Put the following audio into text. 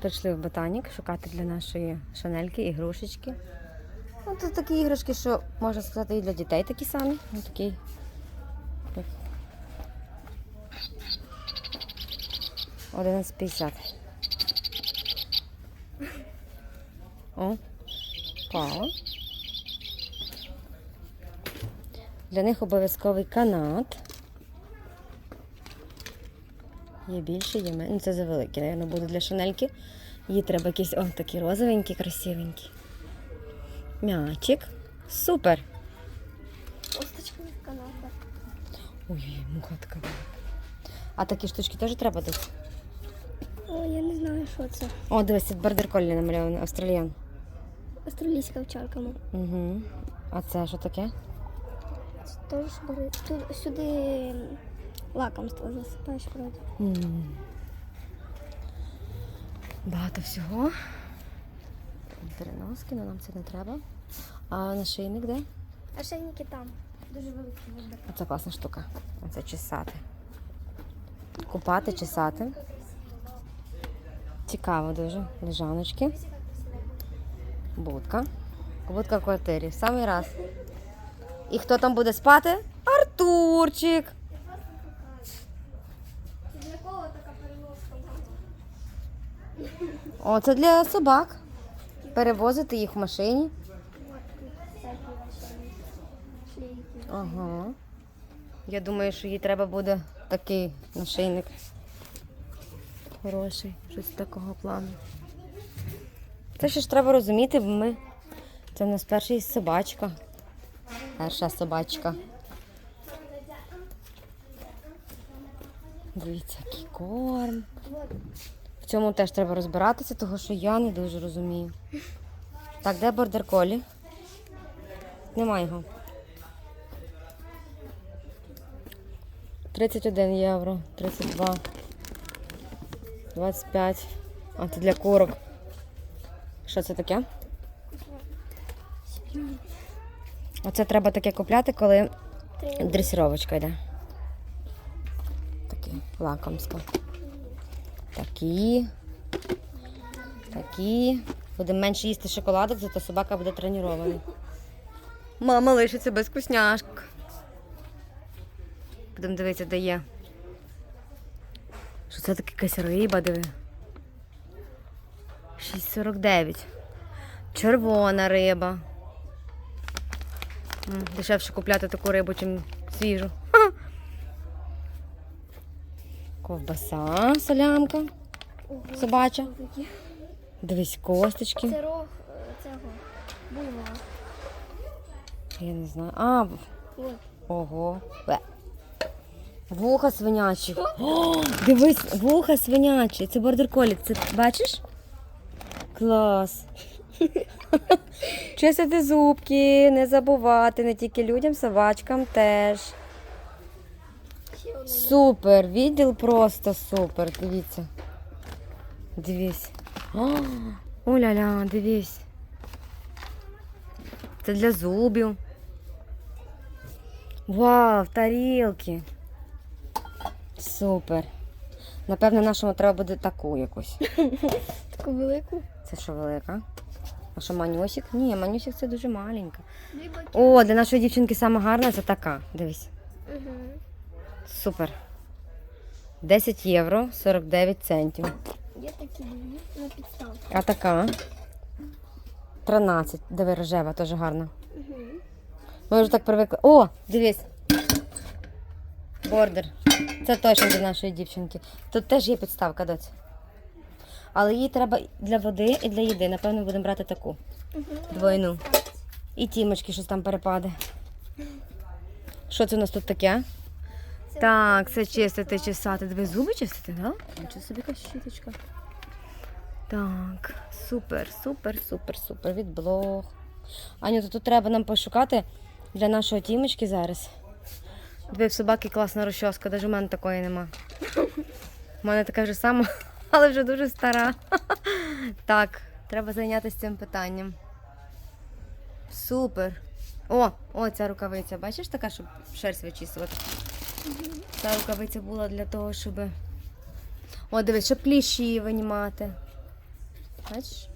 Прийшли в ботанік шукати для нашої шанельки ігрушечки. Ну, тут такі іграшки, що можна сказати, і для дітей такі самі. Ну, такий. як 11,50. О, пала. Для них обов'язковий канат. Є більше, є менше. Ну, це завеликі, напевно, буде для шанельки. Їй треба якісь о, такі розовенькі, красивенькі. М'ячик. Супер. Косточка каната. Ой, муха така. була. А такі штучки теж треба десь? О, я не знаю, що це. О, дивись, тут бордер коллі намальований, австраліян. Австралійська овчарка. ну. Угу. А це що таке? Це теж бери. Тут сюди лакомство засипаєш вроді. Багато всього. Переноски, але нам це не треба. А нашийник де? А шейники там. Дуже великий вибір. Оце класна штука. Оце чесати. Купати, чесати. Цікаво дуже. Лежаночки. Будка. Будка в квартирі. В самий раз. І хто там буде спати? Артурчик. Для кого така переноска? О, це для собак. Перевозити їх в машині. Ага. Я думаю, що їй треба буде такий нашийник. Хороший, щось такого плану. Це ще ж треба розуміти, бо ми. Це в нас перший собачка. Перша собачка. Дивіться, який корм. Цьому теж треба розбиратися, тому що я не дуже розумію. Так, де бордер колі? Нема його. 31 євро, 32, 25. А це для курок. Що це таке? Оце треба таке купляти, коли дресіровочка йде. Такі лакомство. Такі. Такі. Буде менше їсти шоколадок, зато собака буде тренований. Мама лишиться без вкусняшок. Будемо дивитися, де є. Що це таке якась риба, диви. 6,49. Червона риба. Дешевше купляти таку рибу, чим свіжу. Ковбаса, солянка, Ого, собача. Дивись, косточки. Це рог е, цього. Буйвола. Я не знаю. А, ого. Вуха свинячі. О, дивись, вуха свинячі. Це бордер колік. Це бачиш? Клас. Чистити зубки, не забувати, не тільки людям, собачкам теж. Супер, відділ просто супер. Дивіться. Дивись. Оля-ля, дивись. Це для зубів. Вау, тарілки. Супер. Напевно, нашому треба буде таку якусь. Таку велику. Це що велика? А що манюсик? Ні, манюсик це дуже маленька. О, для нашої дівчинки саме гарна це така. Дивись. Угу. Супер. 10 євро 49 центів. Є такі на підставку. А така? 13. Диви, рожева, теж гарна. Угу. Ми вже так привикли. О, дивись. Бордер. Це точно для нашої дівчинки. Тут теж є підставка, доць. Але їй треба для води і для їди. Напевно, будемо брати таку. Угу. Двойну. І тімочки щось там перепаде. Що це у нас тут таке? Так, це чистити, чесати. Диви, зуби чистити, так? Да? Нічого собі яка щіточка. Так, супер, супер, супер, супер. Від блог. Аню, то тут треба нам пошукати для нашої тімочки зараз. Диви, в собаки класна розчоска, навіть у мене такої нема. У мене така вже сама, але вже дуже стара. Так, треба зайнятися цим питанням. Супер. О, о, ця рукавиця. Бачиш така, щоб шерсть вичісувати. Ця рукавиця була для того, щоб. О, дивись, щоб кліщі винімати. Бачиш?